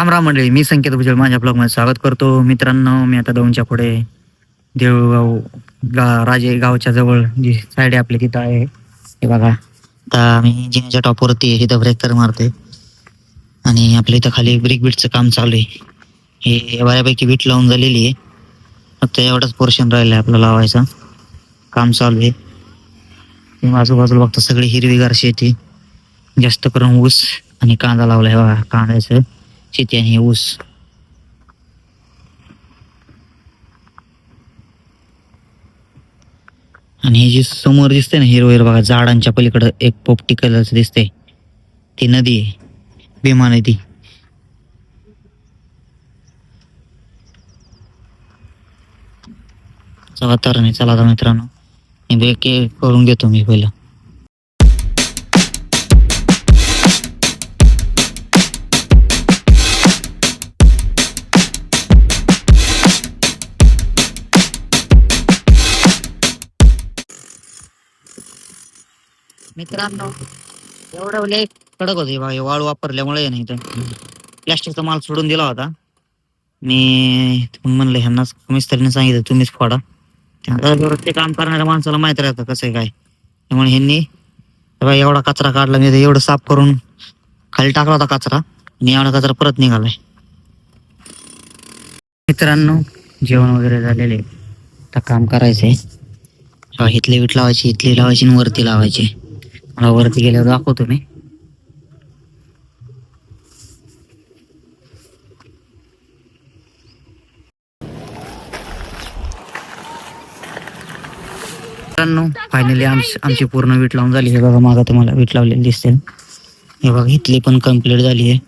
राम राम मंडळी मी संकेत भुजल. माझ्या ब्लॉगमध्ये स्वागत करतो. मित्रांनो मी आता दौंडच्या पुढे देऊळगाव गा राजे गावच्या जवळ जी साईड आहे आपली तिथं आहे. हे बघा. आता मी जिन्याच्या टॉपवरती आहे, इथं ब्रेक तर मारते आणि आपल्या इथं खाली ब्रिक बीटचं काम चालू आहे. हे बऱ्यापैकी बीट लावून झालेली आहे. फक्त एवढंच पोर्शन राहिलं आहे आपलं लावायचं. काम चालू आहे. मी आजूबाजूला बघता सगळी हिरवीगार शेती. जास्त करून ऊस आणि कांदा लावलाय. बघा कांद्याचं. शेती आणि ऊस आणि हे जे समोर दिसते ना हिरव हिरव बघा झाडांच्या पलीकडं एक पोपटी कलरचं दिसते ती नदी आहे भीमा नदी. वातावरण आहे चला आता मित्रांनो. ब्रेक करून घेतो मी पहिला. मित्रांनो एवढं लय कडक होते बघा वाळू वापरल्यामुळे नाही तर प्लॅस्टिकचा माल सोडून दिला होता. मी म्हणलं ह्यांना मिस्त्रीने सांगितलं तुम्हीच फोडा. ते काम करणाऱ्या माणसाला माहीत राहतं कसं आहे काय. त्यामुळे ह्यांनी हे एवढा कचरा काढला मी एवढं साफ करून खाली टाकला होता कचरा आणि एवढा कचरा परत निघालाय. मित्रांनो जेवण वगैरे झालेले. आता काम करायचंय. हा, इथली वीट लावायची इथली लावायची आणि वरती लावायची. मला वरती गेल्यावर दाखवतो मी. फायनली आमची पूर्ण वीट लावून झाली. हे बघा मागा तुम्हाला वीट लावलेली दिसते. हे बघा इथली पण कंप्लीट झाली आहे.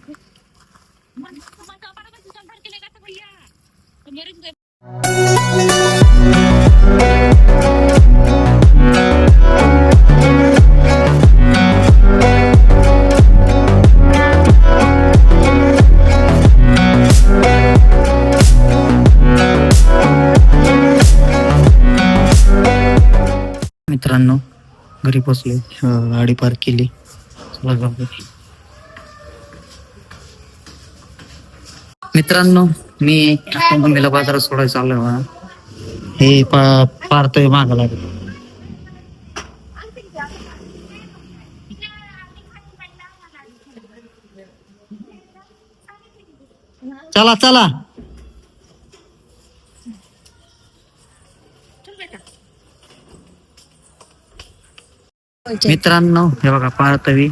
मित्रांनो घरी पोचले गाडी पार्क केली. मित्रांनो मी मम्मीला बाजारात सोडायला चाललोय बघा. हे पारतोय मागा लागेल. चला चला. मित्रांनो हे बघा पार्थवी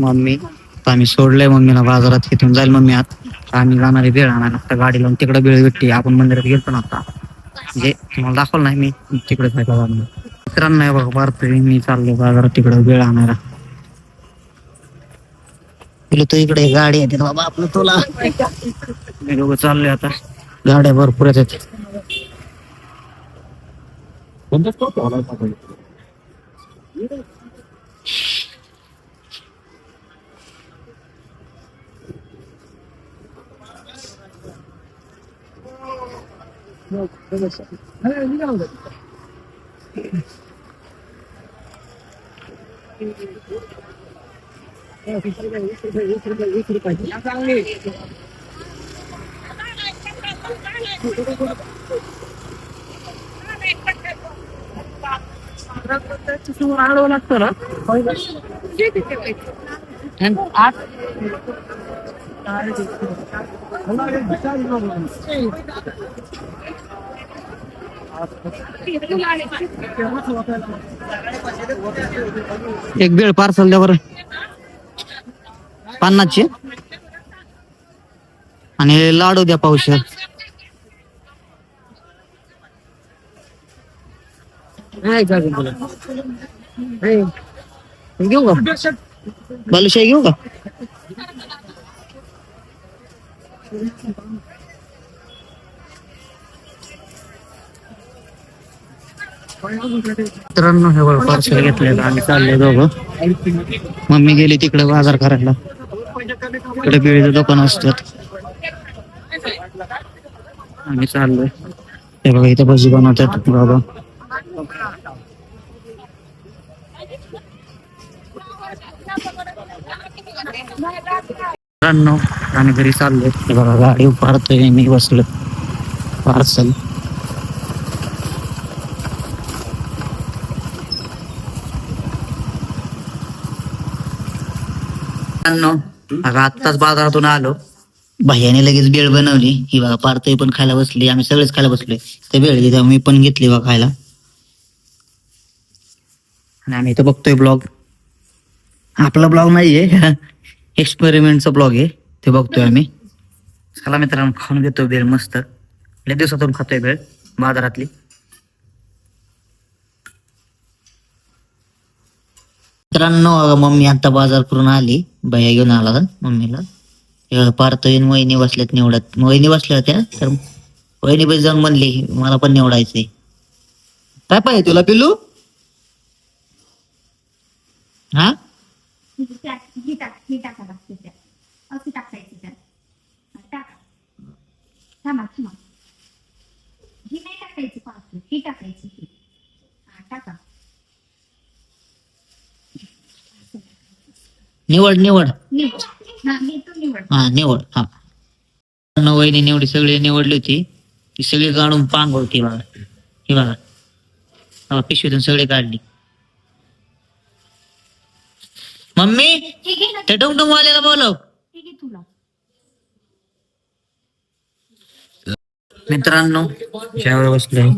मम्मी. आता आम्ही सोडलंय मम्मीला बाजारात इथून जाईल मम्मी आत. आम्ही जाणार बेळ आणायला. आता गाडी लावून तिकडे बेळ भेटते आपण मंदिरात गेलतो ना आता. म्हणजे तुम्हाला दाखवलं नाही मी तिकडे जायला जाणार मित्रांनो हे बघा पार्थवी मी चाललो बाजारात तिकडे बेळ आणायला. तुला तो इकडे गाडी येते बाबा आपलं तुला. मी दोघं चाललोय आता. गाड्या भरपूर もう、どうで、आहेत एक बेळ पार्सल द्या बरं. पन्नासचे. आणि लाडू द्या पावशे घेऊ का बालुशाही घेऊ का मित्रांनो हे बघा पार्सल घेतलेलं आम्ही चाललोय दोघं मम्मी गेली तिकडे बाजार करायला तिकडे बिळीचं दुकान असतात आम्ही चाललोय हे बघा इथं भजी बनवतात बाबा मित्रांनो आम्ही घरी चाललोय. हे बघा गाडी पारतोय मी बसलो पार्सल. मित्रांनो आत्ताच बाजारातून आलो. भैयाने लगेच बेळ बनवली. ही बघा पारतोय पण खायला बसली. आम्ही सगळेच खायला बसलोय. ते बेळ तिथं मी पण घेतली बघा खायला. आणि आम्ही इथं बघतोय ब्लॉग. आपला ब्लॉग नाहीये. एक्सपेरिमेंटचा ब्लॉग आहे. ते बघतोय आम्ही. चला मित्रांनो खाऊन घेतो बेळ मस्त. लय दिवसातून खातोय बेळ बाजारातली. मित्रांनो अगं मम्मी आता बाजार करून आली. भैया घेऊन आला मम्मीला. हे पारतोय वहिनी बसल्यात निवडत. वहिनी बसल्या होत्या तर वहिनी बस जाऊन म्हणली मला पण निवडायचंय. काय पाहिजे तुला पिल्लू? हा? ही टाक ही टाका लागते त्यात अशी टाकायची त्यात टाका थांबा थांबा ही नाही टाकायची पाच ही टाकायची ही टाका निवड निवड. निवड हा निवड हा. वहिनी निवडी सगळी निवडली होती. ती सगळी काढून पांग होती बघा. ही बघा. पिशवीतून सगळी काढली. मम्मी त्या टुमटुमवाल्याला बोलव. मित्रांनो जेवायला बसलोय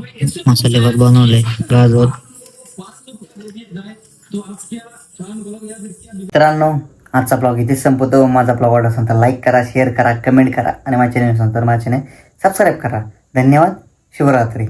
मसाले भात बनवले गाजर. मित्रांनो आजचा ब्लॉग इथे संपतो माझा ब्लॉग आवडला असेल तर लाईक करा शेअर करा कमेंट करा आणि माझ्या चॅनल असेल तर माझ्या चॅनल सबस्क्राईब करा. धन्यवाद. शिवरात्री